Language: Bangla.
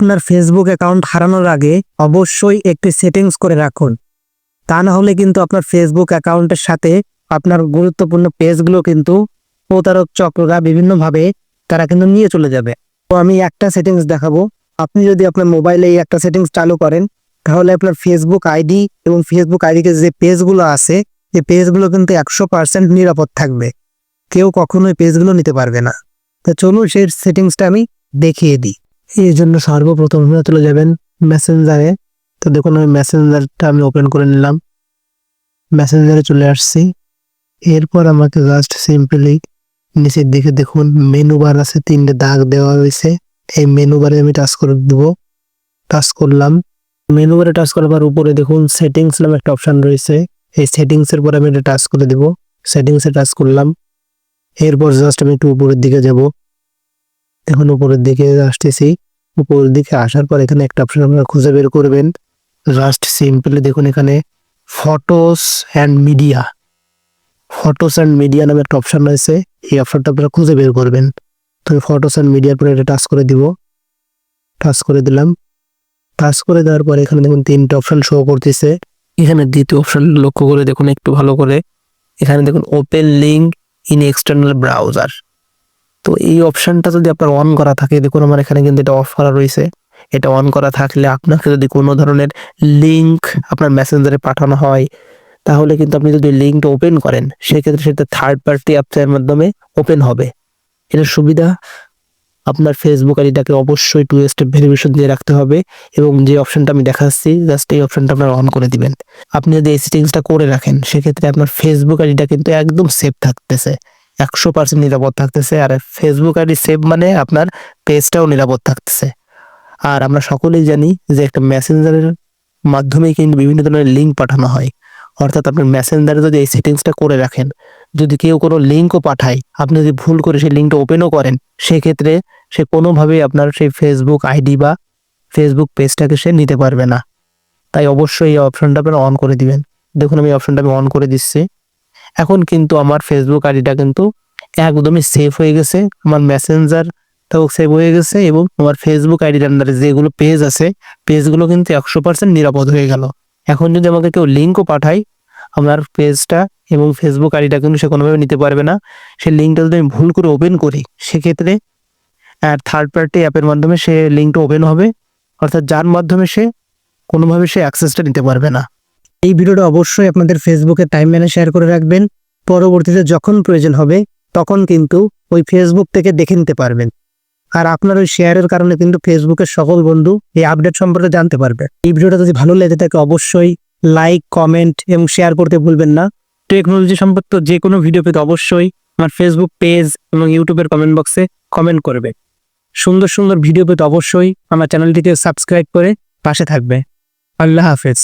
আপনার ফেসবুক অ্যাকাউন্ট হারানোর আগে অবশ্যই একটি সেটিংস করে রাখুন। তা না হলে কিন্তু আপনার ফেসবুক অ্যাকাউন্টের সাথে আপনার গুরুত্বপূর্ণ পেজগুলো কিন্তু প্রতারক চক্ররা বিভিন্নভাবে তারা কিন্তু নিয়ে চলে যাবে। তো আমি একটা সেটিংস দেখাবো। আপনি যদি আপনার মোবাইলে এই একটা সেটিংস চালু করেন, তাহলে আপনার ফেসবুক আইডি এবং ফেসবুক আইডিতে যে পেজগুলো আছে, এই পেজগুলো কিন্তু একশো পার্সেন্ট নিরাপদ থাকবে। কেউ কখনো কখনোই পেজগুলো নিতে পারবে না। তো চলুন সেই সেটিংসটা আমি দেখিয়ে দিই। এই জন্য সর্বপ্রথম আপনারা চলে যাবেন মেসেঞ্জারে তো দেখুন, আমি মেসেঞ্জারটা আমি ওপেন করে নিলাম। মেসেঞ্জারে চলে আসছি। এরপর আমাকে জাস্ট সিম্পলি নিচের দিকে দেখুন মেনু বার আছে, তিনটে দাগ দেওয়া হয়েছে। এই মেনু বারে আমি টাচ করে দেবো। টাচ করলাম। মেনু বারে টাচ করার পর উপরে দেখুন সেটিংস নামে একটা অপশন রয়েছে। এই সেটিংস এর পর আমি এটা টাচ করে দেবো। সেটিংস এ টাচ করলাম। এরপর জাস্ট আমি একটু উপরের দিকে যাব। এখন উপরের দিকে আসতেছি। উপরের দিকে আসার পর এখানে একটা অপশন আপনারা খুঁজে বের করবেন। জাস্ট সিম্পলি দেখুন এখানে photos and media photos and media নামে একটা অপশন রয়েছে। এই অপশনটা আপনারা খুঁজে বের করবেন। তো ফটোস অ্যান্ড মিডিয়ার পরে এটা টাচ করে দিব। টাচ করে দিলাম। টাচ করে দেওয়ার পরে এখানে দেখুন তিনটে অপশন শো করতেছে। এখানে দ্বিতীয় অপশন লক্ষ্য করে দেখুন একটু ভালো করে। এখানে দেখুন open link in external browser তো এই অপশনটা যদি আপনার অন করা থাকে, দেখুন আমার এখানে কিন্তু এটা অফ করা রয়েছে। এটা অন করা থাকলে আপনাকে যদি কোনো ধরনের লিঙ্ক আপনার মেসেঞ্জারে পাঠানো হয়, তাহলে কিন্তু আপনি যদি লিঙ্কটা ওপেন করেন, সেক্ষেত্রে সেটা থার্ড পার্টি অ্যাপসের মাধ্যমে ওপেন হবে। এটার সুবিধা, আপনার ফেসবুক আইডিটাকে অবশ্যই টু স্টেপ ভেরিফিকেশন দিয়ে রাখতে হবে এবং যে অপশনটা আমি দেখাচ্ছি জাস্ট এই অপশনটা আপনার অন করে দিবেন। আপনি যদি এই সেটিংসটা করে রাখেন, সেক্ষেত্রে আপনার ফেসবুক আইডিটা কিন্তু একদম সেফ থাকতেছে। একশো পার্সেন্ট নিরাপদ থাকতেছে আর ফেসবুক আইডি সেভ মানে আপনার পেজটাও নিরাপদ থাকতেছে। আর আমরা সকলেই জানি যে একটা মেসেঞ্জারের মাধ্যমে কিন্তু বিভিন্ন ধরনের লিঙ্ক পাঠানো হয়। অর্থাৎ আপনার মেসেঞ্জারে যদি এই সেটিংসটা করে রাখেন, যদি কেউ কোনো লিঙ্কও পাঠায়, আপনি যদি ভুল করে সেই লিঙ্কটা ওপেনও করেন, সেক্ষেত্রে সে কোনোভাবেই আপনার সেই ফেসবুক আইডি বা ফেসবুক পেজটাকে সে নিতে পারবে না। তাই অবশ্যই এই অপশনটা আপনারা অন করে দিবেন। দেখুন আমি অপশনটা আমি অন করে দিচ্ছি। এখন কিন্তু আমার ফেসবুক আইডিটা কিন্তু একদমই সেফ হয়ে গেছে। আমার মেসেঞ্জার মেসেঞ্জারটাও সেভ হয়ে গেছে এবং আমার ফেসবুক আইডির আন্ডারে যেগুলো পেজ আছে পেজগুলো কিন্তু একশো পার্সেন্ট নিরাপদ হয়ে গেল। এখন যদি আমাকে কেউ লিঙ্কও পাঠায়, আমার পেজটা এবং ফেসবুক আইডিটা কিন্তু সে কোনোভাবে নিতে পারবে না। সেই লিঙ্কটা যদি আমি ভুল করে ওপেন করি, সেক্ষেত্রে থার্ড পার্টি অ্যাপের মাধ্যমে সে লিঙ্কটা ওপেন হবে। অর্থাৎ যার মাধ্যমে সে কোনোভাবে সে অ্যাক্সেসটা নিতে পারবে না। এই ভিডিওটা অবশ্যই আপনাদের ফেসবুকে টাইম ম্যানে শেয়ার করে রাখবেন। পরবর্তীতে যখন প্রয়োজন হবে, তখন কিন্তু ওই ফেসবুক থেকে দেখে নিতে পারবেন। আর আপনার ওই শেয়ারের কারণে কিন্তু ফেসবুকের সকল বন্ধু এই আপডেট সম্পর্কে জানতে পারবে। এই ভিডিওটা যদি ভালো লেগে থাকে, অবশ্যই লাইক কমেন্ট এবং শেয়ার করতে ভুলবেন না। টেকনোলজি সম্পর্কিত যে কোনো ভিডিও পেতে অবশ্যই আমার ফেসবুক পেজ এবং ইউটিউবের কমেন্ট বক্সে কমেন্ট করবে। সুন্দর সুন্দর ভিডিও পেতে অবশ্যই আমার চ্যানেলটিকে সাবস্ক্রাইব করে পাশে থাকবে। আল্লাহ হাফেজ।